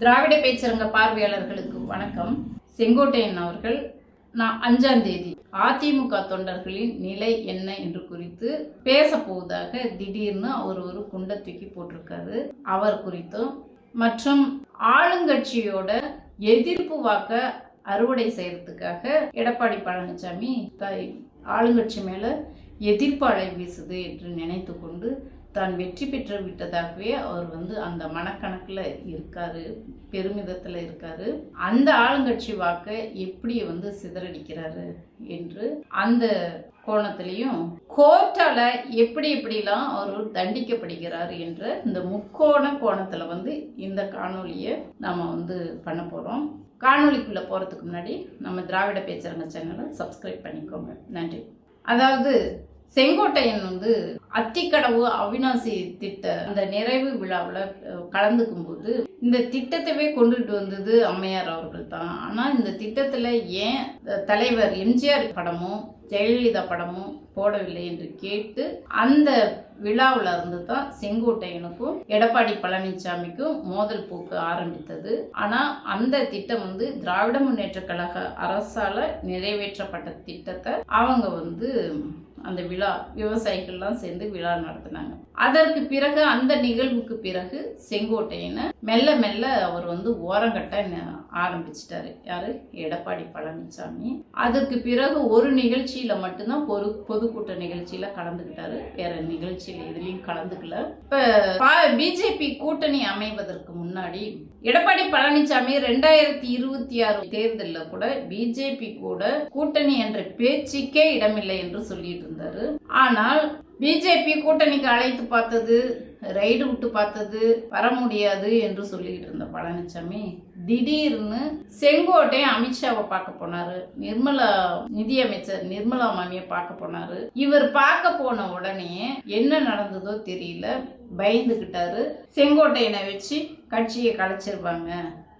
திராவிட பேச்சரங்க பார்வையாளர்களுக்கு வணக்கம். செங்கோட்டையன் அவர்கள் நான் அஞ்சாம் தேதி அதிமுக தொண்டர்களின் நிலை என்ன என்று குறித்து பேச போவதாக திடீர்னு அவர் ஒரு குண்டை தூக்கி போட்டிருக்காரு. அவர் குறித்தும் மற்றும் ஆளுங்கட்சியோட எதிர்ப்பு வாக்க அறுவடை செய்யறதுக்காக எடப்பாடி பழனிசாமி த- ஆளுங்கட்சி மேல எதிர்ப்பு அலை வீசுது என்று நினைத்து கொண்டு தான் வெற்றி பெற்று விட்டதாகவே அவர் வந்து அந்த மனக்கணக்கில் இருக்காரு பெருமிதத்தில் இருக்காரு. அந்த ஆளுங்கட்சி வாக்கை எப்படி வந்து சிதறடிக்கிறாரு என்று அந்த கோணத்திலையும் கோர்ட்டால் எப்படி எப்படிலாம் அவர் தண்டிக்கப்படுகிறார் என்ற இந்த முக்கோண கோணத்தில் வந்து இந்த காணொளியை நம்ம வந்து பண்ண போகிறோம் காணொலிக்குள்ளே போகிறதுக்கு முன்னாடி நம்ம திராவிட பேச்சரங்க சேனலை சப்ஸ்கிரைப் பண்ணிக்கோங்க. நன்றி. அதாவது செங்கோட்டையன் வந்து அத்திக்கடவு அவினாசி திட்ட அந்த நிறைவு விழாவில் கலந்துக்கும் போது இந்த திட்டத்தவே கொண்டுட்டு வந்தது அம்மையார் அவர்கள் தான். ஆனால் இந்த திட்டத்தில் ஏன் தலைவர் எம்ஜிஆர் படமும் ஜெயலலிதா படமும் போடவில்லை என்று கேட்டு அந்த விழாவில் இருந்து தான் செங்கோட்டையனுக்கும் எடப்பாடி பழனிசாமிக்கும் மோதல் போக்கு ஆரம்பித்தது. ஆனால் அந்த திட்டம் வந்து திராவிட முன்னேற்ற கழக அரசால் நிறைவேற்றப்பட்ட திட்டத்தை அவங்க வந்து அந்த விழா விவசாயிகள்லாம் சேர்ந்து விழா நடத்தினாங்க. அதற்கு பிறகு அந்த நிகழ்வுக்கு பிறகு செங்கோட்டையனை மெல்ல மெல்ல அவர் வந்து ஓரங்கட்ட ஆரம்பிச்சிட்டாரு. யாரு? எடப்பாடி பழனிசாமி. அதற்கு பிறகு ஒரு நிகழ்ச்சியில மட்டும்தான் பொது பொதுக்கூட்ட நிகழ்ச்சியில கலந்துக்கிட்டாரு. வேற நிகழ்ச்சியில எதுலயும் கலந்துக்கல. இப்ப பிஜேபி கூட்டணி அமைவதற்கு முன்னாடி எடப்பாடி பழனிசாமி ரெண்டாயிரத்தி இருபத்தி ஆறு தேர்தலில் கூட பிஜேபி கூட கூட்டணி என்ற பேச்சுக்கே இடமில்லை என்று சொல்லிட்டு இருந்தாரு. ஆனால் பிஜேபி கூட்டணிக்கு அழைத்து பார்த்தது ரைடு விட்டு பார்த்தது வர முடியாது என்று சொல்லிக்கிட்டு இருந்த பழனிசாமி திடீர்னு செங்கோட்டை அமித்ஷாவை பார்க்க போனாரு. நிர்மலா நிதியமைச்சர் நிர்மலா மாமியை பார்க்க போனாரு. இவர் பார்க்க போன உடனே என்ன நடந்ததோ தெரியல பயந்துகிட்டாரு. செங்கோட்டையனை வச்சு கட்சியை கலைச்சிருவாங்க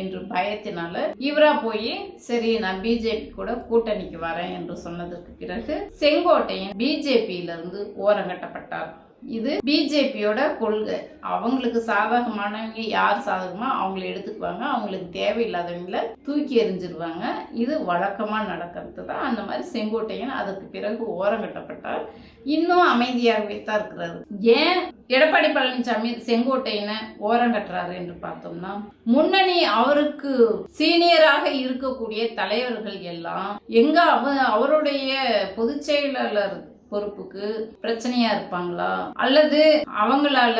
என்று பயத்தினால இவரா போய் சரி நான் பிஜேபி கூட கூட்டணிக்கு வரேன் என்று சொன்னதற்கு பிறகு செங்கோட்டையன் பிஜேபியிலிருந்து ஓரங்கட்டப்பட்டார் இது பிஜேபியோட கொள்கை. அவங்களுக்கு சாதகமானவங்க யார் சாதகமா அவங்கள எடுத்துக்குவாங்க. அவங்களுக்கு தேவையில்லாதவங்கள தூக்கி எறிஞ்சிருவாங்க. இது வழக்கமா நடக்கிறது தான். அந்த மாதிரி செங்கோட்டையன் அதுக்கு பிறகு ஓரங்கட்டப்பட்டார் இன்னும் அமைதியாகவே தான் இருக்கிறாரு. ஏன் எடப்பாடி பழனிசாமி செங்கோட்டையனை ஓரங்கட்டுறாரு என்று பார்த்தோம்னா முன்னணி அவருக்கு சீனியராக இருக்கக்கூடிய தலைவர்கள் எல்லாம் எங்க அவ அவருடைய பொதுச் செயலாளர் பொறுப்புக்கு பிரச்சனையா இருப்பாங்களா? அல்லது அவங்களால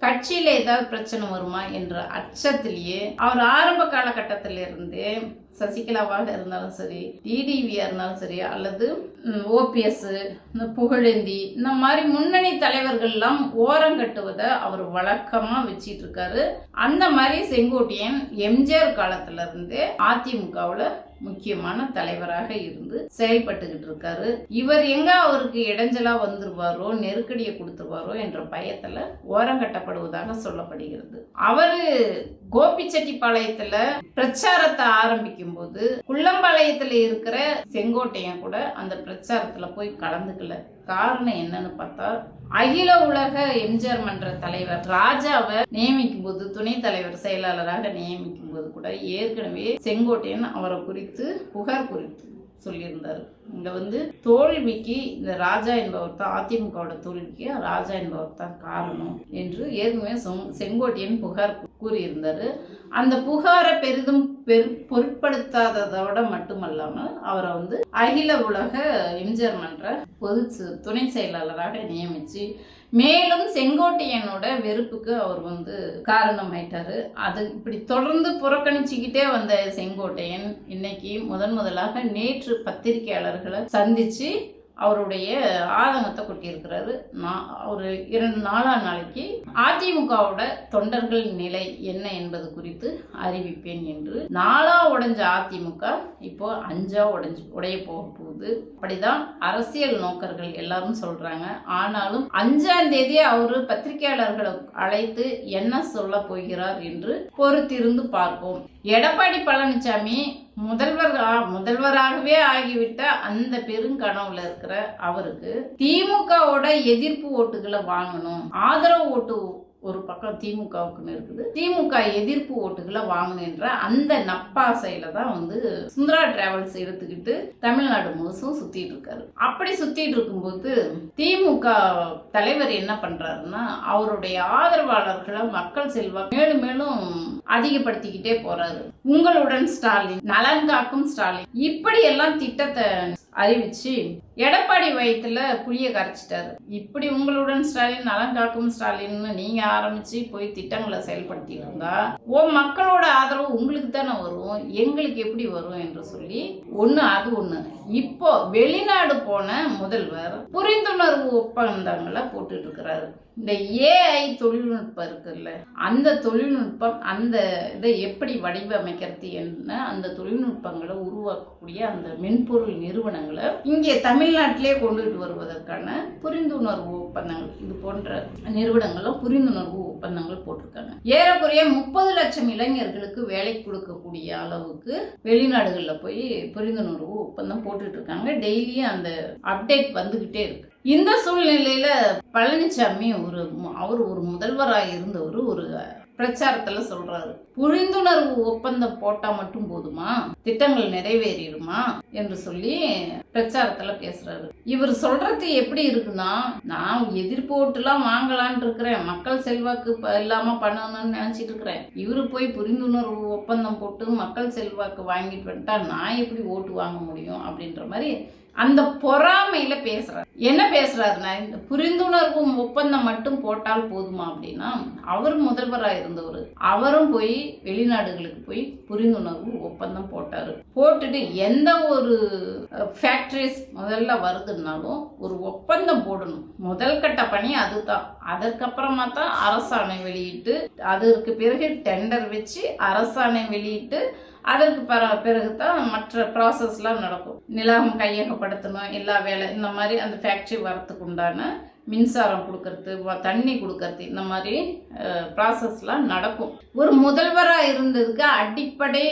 கட்சியில ஏதாவது பிரச்சனை வருமா என்ற அச்சத்திலேயே அவர் ஆரம்ப காலகட்டத்தில இருந்தே சசிகலாவாக இருந்தாலும் சரி டிடிவியா இருந்தாலும் சரி அல்லது ஓபிஎஸ் இந்த புகழேந்தி இந்த மாதிரி முன்னணி தலைவர்கள்லாம் ஓரம் கட்டுவதை அவர் வழக்கமா வச்சிட்டு இருக்காரு. அந்த மாதிரி செங்கோட்டையன் எம்ஜிஆர் காலத்துல இருந்தே அதிமுகவுல முக்கியமான தலைவராக இருந்து செயல்பட்டுக்கிட்டு இருக்காரு. இவர் எங்க அவருக்கு இடைஞ்சலா வந்துருவாரோ நெருக்கடியை கொடுத்துருவாரோ என்ற பயத்துல ஓரங்கட்டப்படுவதாக சொல்லப்படுகிறது. அவரு கோபிச்செட்டிப்பாளையத்துல பிரச்சாரத்தை ஆரம்பிக்கும் போது குள்ளம்பாளையத்துல இருக்கிற செங்கோட்டையன் கூட அந்த பிரச்சாரத்துல போய் கலந்துக்கல. காரணம் என்னன்னு பார்த்தா அகில உலக எம்ஜிஆர் மன்ற தலைவர் ராஜாவை நியமிக்கும் போது துணைத் தலைவர் செயலாளராக நியமிக்கும் போது கூட ஏற்கனவே செங்கோட்டையன் அவரை குறித்து புகார் குறித்து சொல்லியிருந்தார். இங்க வந்து தோல்விக்கு இந்த ராஜா என்பவர் தான் அதிமுகவோட தோல்விக்கு ராஜா என்பவர் தான் காரணம் என்று ஏற்கனவே செங்கோட்டையன் புகார் கூறியிருந்தாரு. அந்த புகாரை பெரிதும் பெரு பொருட்படுத்தாததோட மட்டுமல்லாமல் அவரை வந்து அகில உலக எம்ஜிஆர் மன்ற பொது துணை செயலாளராக நியமிச்சு மேலும் செங்கோட்டையனோட வெறுப்புக்கு அவர் வந்து காரணமாயிட்டாரு. அது இப்படி தொடர்ந்து புறக்கணிச்சுக்கிட்டே வந்த செங்கோட்டையன் இன்னைக்கு முதன் முதலாக நேற்று பத்திரிகையாளர்களை சந்திச்சு அவருடைய ஆதங்கத்தை கொட்டியிருக்கிறாரு. நான் ஒரு இரண்டு நாலாம் நாளைக்கு அதிமுகவோட தொண்டர்கள் நிலை என்ன என்பது குறித்து அறிவிப்பேன் என்று. நாலா உடைஞ்ச அதிமுக இப்போ அஞ்சா உடைஞ்சு உடைய போக போகுது. அப்படிதான் அரசியல் நோக்கர்கள் எல்லாரும் சொல்றாங்க. ஆனாலும் அஞ்சாம் தேதி அவரு பத்திரிகையாளர்களை அழைத்து என்ன சொல்ல போகிறார் என்று பொறுத்திருந்து பார்ப்போம். எடப்பாடி பழனிசாமி முதல்வர் முதல்வராகவே ஆகிவிட்ட அந்த பெருங்கனவுல இருக்கிற அவருக்கு திமுகவோட எதிர்ப்பு ஓட்டுகளை வாங்கணும் ஆதரவு ஓட்டு ஒரு பக்கம் திமுகவுக்குன்னு இருக்குது. திமுக எதிர்ப்பு ஓட்டுகளை வாங்கணுன்ற அந்த நப்பாசையில தான் வந்து சுந்தரா டிராவல்ஸ் எடுத்துக்கிட்டு தமிழ்நாடு முழுசும் சுத்திட்டு இருக்காரு. அப்படி சுத்திட்டு இருக்கும்போது திமுக தலைவர் என்ன பண்றாருன்னா அவருடைய ஆதரவாளர்களை மக்கள் செல்வா மேலும் மேலும் அதிகப்படுத்திக்கிட்டே போறாரு. உங்களுடன் ஸ்டாலின் நலன் காக்கும் ஸ்டாலின். இப்படி எல்லாம் திட்டத்தை அறிவிச்சு எடப்பாடி வயிற்றுல புளிய கரைச்சிட்டாரு. இப்படி உங்களுடன் ஸ்டாலின் நலன் காக்கும் ஸ்டாலின்னு நீங்க ஆரம்பிச்சு போய் திட்டங்களை செயல்படுத்திட்டு இருந்தா ஓ மக்களோட ஆதரவு உங்களுக்கு தானே வரும் எங்களுக்கு எப்படி வரும் என்று சொல்லி ஒண்ணு அது ஒண்ணு. இப்போ வெளிநாடு போன முதல்வர் புரிந்துணர்வு ஒப்பந்தங்களை போட்டுட்டு இருக்கிறாரு. இந்த ஏஐ தொழில்நுட்பம் இருக்குல்ல அந்த தொழில்நுட்பம் அந்த இதை எப்படி வடிவமைக்கிறது என்ன அந்த தொழில்நுட்பங்களை உருவாக்கக்கூடிய அந்த மென்பொருள் நிறுவனங்கள் இங்கே தமிழ்நாட்டிலே கொண்டுட்டு வருவதற்கான புரிந்துணர்வு ஒப்பந்தங்கள் இது போன்ற நிறுவனங்களும் புரிந்துணர்வு ஒப்பந்தங்கள் போட்டிருக்காங்க. ஏறக்குறைய முப்பது லட்சம் இளைஞர்களுக்கு வேலை கொடுக்கக்கூடிய அளவுக்கு வெளிநாடுகளில் போய் புரிந்துணர்வு ஒப்பந்தம் போட்டுட்டு இருக்காங்க டெய்லியும் அந்த அப்டேட் வந்துகிட்டே இருக்கு. இந்த சூழ்நிலையில பழனிசாமி ஒரு அவர் ஒரு முதல்வராக இருந்தவர் ஒரு பிரச்சாரத்துல சொல்றாரு. புரிந்துணர்வு ஒப்பந்தம் போட்டா மட்டும் போதுமா? திட்டங்கள் நிறைவேறிடுமா? என்று சொல்லி பிரச்சாரத்துல பேசுறாரு. இவர் சொல்றது எப்படி இருக்குன்னா நான் எதிர்ப்பு ஓட்டுலாம் வாங்கலான் இருக்கிறேன். மக்கள் செல்வாக்கு இல்லாம பண்ணணும்னு நினைச்சிட்டு இருக்கிறேன். இவரு போய் புரிந்துணர்வு ஒப்பந்தம் போட்டு மக்கள் செல்வாக்கு வாங்கிட்டு வந்துட்டா நான் எப்படி ஓட்டு வாங்க முடியும் அப்படின்ற மாதிரி அந்த பொறாமையில பேசுறாரு. என்ன பேசுறாருன்னா இந்த புரிந்துணர்வு ஒப்பந்தம் மட்டும் போட்டால் போதுமா அப்படின்னா அவர் முதல்வராக இருந்தவர். அவரும் போய் வெளிநாடுகளுக்கு போய் புரிந்துணர்வு ஒப்பந்தம் போட்டாரு. போட்டுட்டு எந்த ஒரு ஃபேக்டரிஸ் முதல்ல வருதுன்னாலும் ஒரு ஒப்பந்தம் போடணும். முதல் கட்ட பணி அதுதான். அதற்கப்புறமா தான் அரசாணை வெளியிட்டு அதற்கு பிறகு டெண்டர் வச்சு அரசாணை வெளியிட்டு அதற்கு பிற பிறகு தான் மற்ற ப்ராசஸ்லாம் நடக்கும். நிலாகம் கையகப்படுத்தணும் எல்லா வேலை இந்த மாதிரி அந்த ஃபேக்ட்ரி வரத்துக்கு உண்டான மின்சாரம் கொடுக்கறது தண்ணி கொடுக்கறது இந்த மாதிரி ப்ராசஸ்லாம் நடக்கும். ஒரு முதல்வராக இருந்ததுக்கு அடிப்படை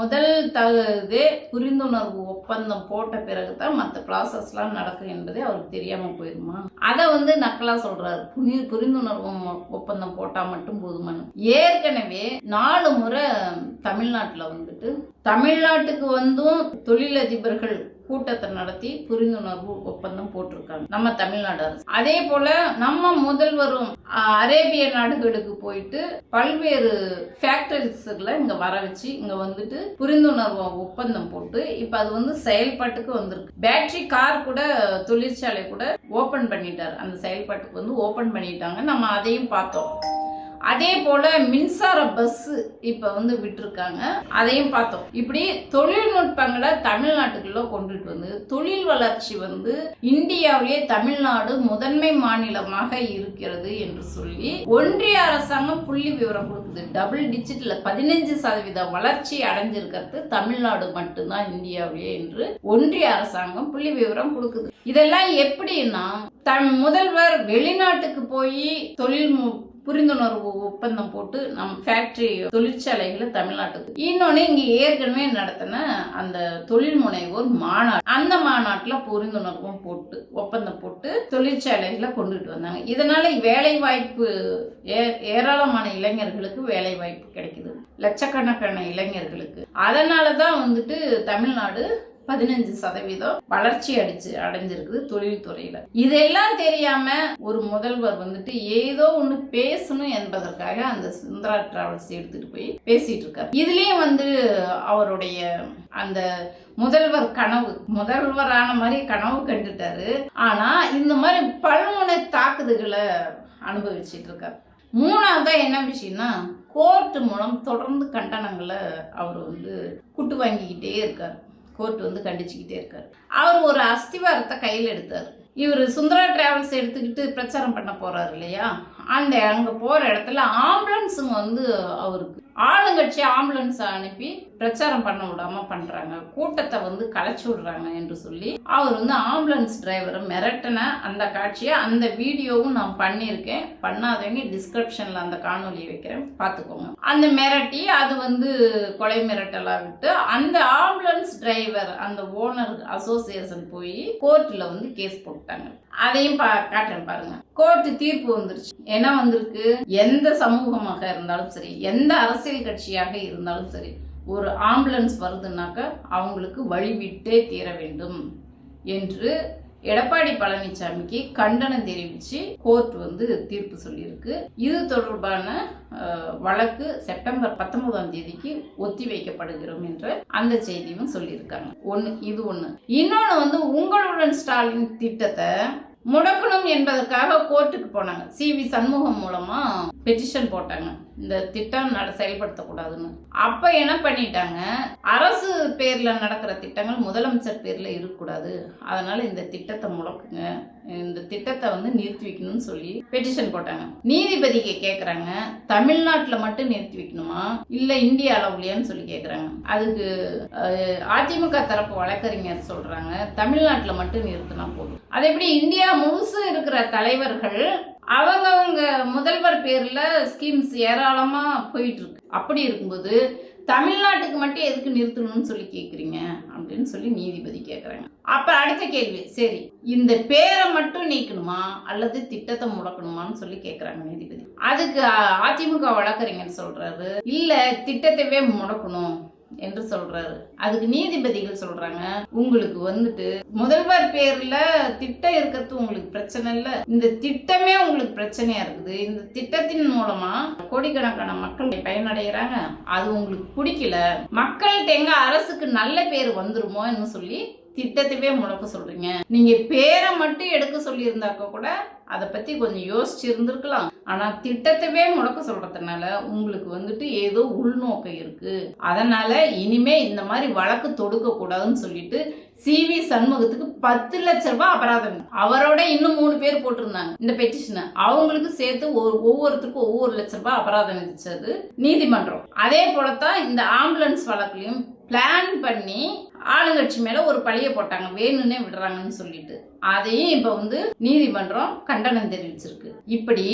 முதல் த இதே புரிந்துணர்வு ஒப்பந்தம் போட்ட பிறகு தான் மற்ற ப்ராசஸ்லாம் நடக்கும் என்பதே அவருக்கு தெரியாமல் போயிருமா? அதை வந்து நக்கலாக சொல்கிறாரு புனி புரிந்துணர்வு ஒப்பந்தம் போட்டால் மட்டும் போதுமானு ஏற்கனவே நாலு முறை தமிழ்நாட்டில் வந்துட்டு தமிழ்நாட்டுக்கு வந்தும் தொழிலதிபர்கள் கூட்டத்தை நடத்தி புரிந்துணர்வு ஒப்பந்தம் போட்டிருக்காங்க. நம்ம தமிழ்நாடு அரசு. அதே போல நம்ம முதல்வரும் அரேபிய நாடுகளுக்கு போயிட்டு பல்வேறு ஃபேக்டரிஸ்களை இங்க வர வச்சு இங்க வந்துட்டு புரிந்துணர்வு ஒப்பந்தம் போட்டு இப்ப அது வந்து செயல்பாட்டுக்கு வந்திருக்கு. பேட்டரி கார் கூட தொழிற்சாலை கூட ஓபன் பண்ணிட்டார். அந்த செயல்பாட்டுக்கு வந்து ஓபன் பண்ணிட்டாங்க. நம்ம அதையும் பார்த்தோம். அதே போல மின்சார பஸ் இப்ப வந்து விட்டிருக்காங்க. அதையும் பார்த்தோம். இப்படி தொழில்நுட்பங்களை தமிழ்நாட்டுக்குள்ள கொண்டுட்டு வந்து தொழில் வளர்ச்சி வந்து இந்தியாவிலேயே தமிழ்நாடு முதன்மை மாநிலமாக இருக்கிறது என்று சொல்லி ஒன்றிய அரசாங்கம் புள்ளி விவரம் கொடுக்குது. டபுள் டிஜிட்ல பதினஞ்சு சதவீத வளர்ச்சி அடைஞ்சிருக்கிறது தமிழ்நாடு மட்டும்தான் இந்தியாவிலேயே என்று ஒன்றிய அரசாங்கம் புள்ளி விவரம் கொடுக்குது. இதெல்லாம் எப்படின்னா தம் முதல்வர் வெளிநாட்டுக்கு போய் தொழில் மு- புரிந்துணர்வு ஒப்பந்தம் போட்டு நம் ஃபேக்டரி தொழிற்சாலைகளை தமிழ்நாட்டுக்கு. இன்னொன்று இங்கே ஏற்கனவே நடத்தின அந்த தொழில் முனைவோர் மாநாடு. அந்த மாநாட்டில் புரிந்துணர்வும் போட்டு ஒப்பந்தம் போட்டு தொழிற்சாலைகளை கொண்டுட்டு வந்தாங்க. இதனால வேலை வாய்ப்பு ஏ ஏராளமான இளைஞர்களுக்கு வேலை வாய்ப்பு கிடைக்குது. லட்சக்கணக்கான இளைஞர்களுக்கு. அதனால தான் வந்துட்டு தமிழ்நாடு பதினஞ்சு சதவீதம் வளர்ச்சி அடிச்சு அடைஞ்சிருக்குது தொழில்துறையில இதெல்லாம் தெரியாம ஒரு முதல்வர் வந்துட்டு ஏதோ ஒண்ணு பேசணும் என்பதற்காக அந்த சுந்தரா டிராவல்ஸ் எடுத்துட்டு போய் பேசிட்டு இருக்காரு. இதுலயும் வந்து அவருடைய அந்த முதல்வர் கனவு முதல்வரான மாதிரி கனவு கண்டுட்டாரு. ஆனா இந்த மாதிரி பல்முனை தாக்குதல்களை அனுபவிச்சிட்டு இருக்காரு. மூணாவதா என்ன விஷயம்னா கோர்ட் மூலம் தொடர்ந்து கண்டனங்களை அவர் வந்து குட்டு வாங்கிக்கிட்டே இருக்கார். கோர்ட் வந்து கண்டிச்சுக்கிட்டே இருக்கார். அவர் ஒரு அஸ்திவாரத்தை கையில் எடுத்தார். இவர் சுந்தரா டிராவல்ஸ் எடுத்துக்கிட்டு பிரச்சாரம் பண்ண போறாரு இல்லையா? அந்த அங்கே போகிற இடத்துல ஆம்பளை ஆம்புலன்ஸுங்க வந்து அவருக்கு. ஆளுங்கட்சி ஆம்புலன்ஸ் அனுப்பி பிரச்சாரம் பண்ண விடாம பண்றாங்க. கூட்டத்தை வந்து கலைச்சு விடுறாங்க என்று சொல்லி அவர் வந்து ஆம்புலன்ஸ் டிரைவரை மிரட்டின அந்த காட்சியை அந்த வீடியோவும் நான் பண்ணியிருக்கேன். பண்ணாதவங்க டிஸ்கிரிப்ஷன்ல அந்த காணொலியை வைக்கிறேன். பார்த்துக்கோங்க. அந்த மிரட்டி அது வந்து கொலை மிரட்டலா விட்டு அந்த ஆம்புலன்ஸ் டிரைவர் அந்த ஓனர் அசோசியேஷன் போய் கோர்ட்டில் வந்து கேஸ் போட்டாங்க. அதையும் பா காட்டுறேன் பாருங்க. கோர்ட்டு தீர்ப்பு வந்துருச்சு. என்ன வந்திருக்கு? எந்த சமூகமாக இருந்தாலும் சரி எந்த அரசியல் கட்சியாக இருந்தாலும் சரி ஒரு ஆம்புலன்ஸ் வருதுன்னாக்க அவங்களுக்கு வழிவிட்டே தீர வேண்டும் என்று எடப்பாடி பழனிசாமிக்கு கண்டனம் தெரிவித்து கோர்ட் வந்து தீர்ப்பு சொல்லியிருக்கு. இது தொடர்பான வழக்கு செப்டம்பர் பத்தொன்பதாம் தேதிக்கு ஒத்தி வைக்கப்படுகிறோம் என்ற அந்த செய்தியும் சொல்லியிருக்காங்க. ஒன்று இது ஒன்று இன்னொன்று வந்து உங்களுடன் ஸ்டாலின் திட்டத்தை முடக்கணும் என்பதற்காக கோர்ட்டுக்கு போனாங்க. சி வி சண்முகம் மூலமா பெட்டிஷன் போட்டாங்க. இந்த திட்டம் நட செயல்படுத்தக்கூடாதுன்னு. அப்போ என்ன பண்ணிட்டாங்க? அரசு பேரில் நடக்கிற திட்டங்கள் முதலமைச்சர் பேரில் இருக்கக்கூடாது. அதனால இந்த திட்டத்தை முடக்குங்க. இந்த திட்டத்தை வந்து நிறுத்தி வைக்கணும்னு சொல்லி பெட்டிஷன் போட்டாங்க. நீதிபதிக்கு கேட்குறாங்க தமிழ்நாட்டில் மட்டும் நிறுத்தி வைக்கணுமா இல்லை இந்திய அளவுலையான்னு சொல்லி கேட்குறாங்க அதுக்கு அதிமுக தரப்பு வழக்கறிஞர் சொல்கிறாங்க தமிழ்நாட்டில் மட்டும் நிறுத்தினா போதும். அது எப்படி இந்தியா முழுசு இருக்கிற தலைவர்கள் அவங்கவங்க முதல்வர் பேர்ல ஸ்கீம்ஸ் ஏராளமா போயிட்டு இருக்கு அப்படி இருக்கும்போது தமிழ்நாட்டுக்கு மட்டும் எதுக்கு நிறுத்தணும்னு சொல்லி கேக்குறீங்க? அப்படின்னு சொல்லி நீதிபதி கேக்குறாங்க. அப்ப அடுத்த கேள்வி சரி இந்த பேரை மட்டும் நீக்கணுமா? அல்லது திட்டத்தை முடக்கணுமான்னு சொல்லி கேக்குறாங்க நீதிபதி. அதுக்கு அதிமுக வழக்கறிஞர் சொல்றாரு இல்ல திட்டத்தவே முடக்கணும். என்று சொல்றாரு. அதுக்கு நீதிபதிகள் சொல்றாங்க. உங்களுக்கு வந்துட்டு முதல்வர் பேர்ல திட்டம் இருக்கிறது உங்களுக்கு பிரச்சனை இல்ல. இந்த திட்டமே உங்களுக்கு பிரச்சனையா இருக்குது. இந்த திட்டத்தின் மூலமா கோடிக்கணக்கான மக்கள் பயனடைகிறாங்க அது உங்களுக்கு பிடிக்கல. மக்கள்கிட்ட எங்க அரசுக்கு நல்ல பேர் வந்துருமோன்னு சொல்லி திட்டத்தையே முடக்க சொல்றீங்க. நீங்க பேரை மட்டும் எடுக்க சொல்லி இருந்தாக்க கூட அதை பற்றி கொஞ்சம் யோசிச்சு இருந்திருக்கலாம் ஆனா திட்டத்தையே முடக்க சொல்கிறதுனால உங்களுக்கு வந்துட்டு ஏதோ உள்நோக்கம் இருக்குது அதனால் இனிமே இந்த மாதிரி வழக்கு தொடுக்கக்கூடாதுன்னு சொல்லிட்டு சிவி சண்முகத்துக்கு பத்து லட்ச ரூபாய் அபராதம். அவரோட இன்னும் மூணு பேர் போட்டிருந்தாங்க. இந்த பெட்டிஷனை அவங்களுக்கு சேர்த்து ஒரு ஒவ்வொருத்தருக்கும் ஒவ்வொரு லட்ச ரூபாய் அபராதம் விதிச்சது நீதிமன்றம். அதே போலத்தான் இந்த ஆம்புலன்ஸ் வழக்குலையும் பிளான் பண்ணி ஆளுங்கட்சி மேல ஒரு பழிய போட்டாங்க. வேணும்னே விடுறாங்கன்னு சொல்லிட்டு. அதையும் இப்ப வந்து நீதிமன்றம் கண்டனம் தெரிவிச்சிருக்கு. இப்படி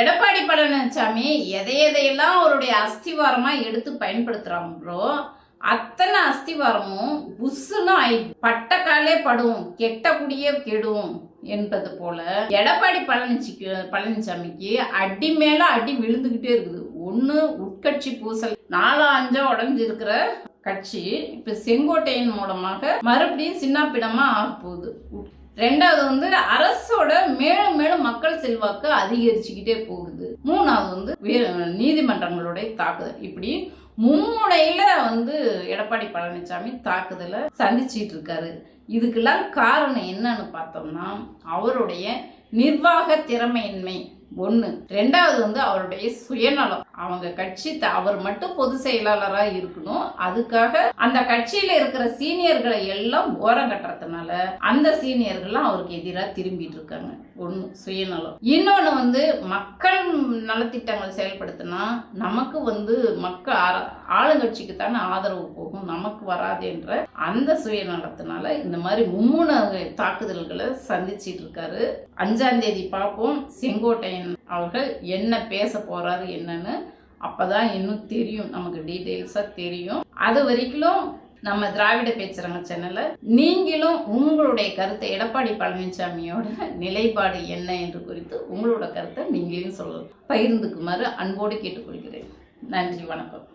எடப்பாடி பழனிசாமி எதை எதையெல்லாம் அவருடைய அஸ்திவாரமா எடுத்து பயன்படுத்துறாங்களோ அத்தனை அஸ்திவாரமும் புஸ்ஸுன்னு ஆயி பட்ட காலே படும் கெட்ட குடியே கெடும் என்பது போல எடப்பாடி பழனிச்சிக்கு பழனிசாமிக்கு அடி மேல அடி விழுந்துகிட்டே இருக்குது. ஒன்று உட்கட்சி பூசல் நாலா அஞ்சா உடஞ்சு இருக்கிற கட்சி இப்ப செங்கோட்டையின் மூலமாக மறுபடியும் சின்னாப்பிடமா ஆக போகுது. ரெண்டாவது வந்து அரசோட மேலும் மேலும் மக்கள் செல்வாக்கு அதிகரிச்சுக்கிட்டே போகுது. மூணாவது வந்து நீதிமன்றங்களுடைய தாக்குதல். இப்படி மும்முனையில வந்து எடப்பாடி பழனிசாமி தாக்குதலை சந்திச்சிட்டு இருக்காரு. இதுக்கெல்லாம் காரணம் என்னன்னு பார்த்தோம்னா அவருடைய நிர்வாக திறமையின்மை. ஒன்று ரெண்டாவது வந்து அவருடைய சுயநலம். அவங்க கட்சி த- அவர் மட்டும் பொது செயலாளராக இருக்கணும். அதுக்காக அந்த கட்சியில இருக்கிற சீனியர்களை எல்லாம் ஓரம் கட்டுறதுனால அந்த சீனியர்கள்லாம் அவருக்கு எதிராக திரும்பிட்டு இருக்காங்க. ஒன்று சுயநலம். இன்னொன்று வந்து மக்கள் நலத்திட்டங்கள் செயல்படுத்தினா நமக்கு வந்து மக்கள் ஆளுங்கட்சிக்கு தானே ஆதரவு போகும். நமக்கு வராதுன்ற அந்த சுயநலத்தினால இந்த மாதிரி மும்முன தாக்குதல்களை சந்திச்சிட்டு இருக்காரு. அஞ்சாம் தேதி பார்ப்போம் செங்கோட்டையன் அவர்கள் என்ன பேச போறாரு என்னன்னு அப்போதான் இன்னும் தெரியும் நமக்கு டீட்டெயில்ஸாக தெரியும். அது வரைக்கும் நம்ம திராவிட பேச்சுறங்க சேனல்ல நீங்களும் உங்களுடைய கருத்தை எடப்பாடி பழனிசாமியோட நிலைப்பாடு என்ன என்று குறித்து உங்களோட கருத்தை நீங்களும் சொல்லலாம். பகிர்ந்துக்குமாறு அன்போடு கேட்டுக்கொள்கிறேன். நன்றி வணக்கம்.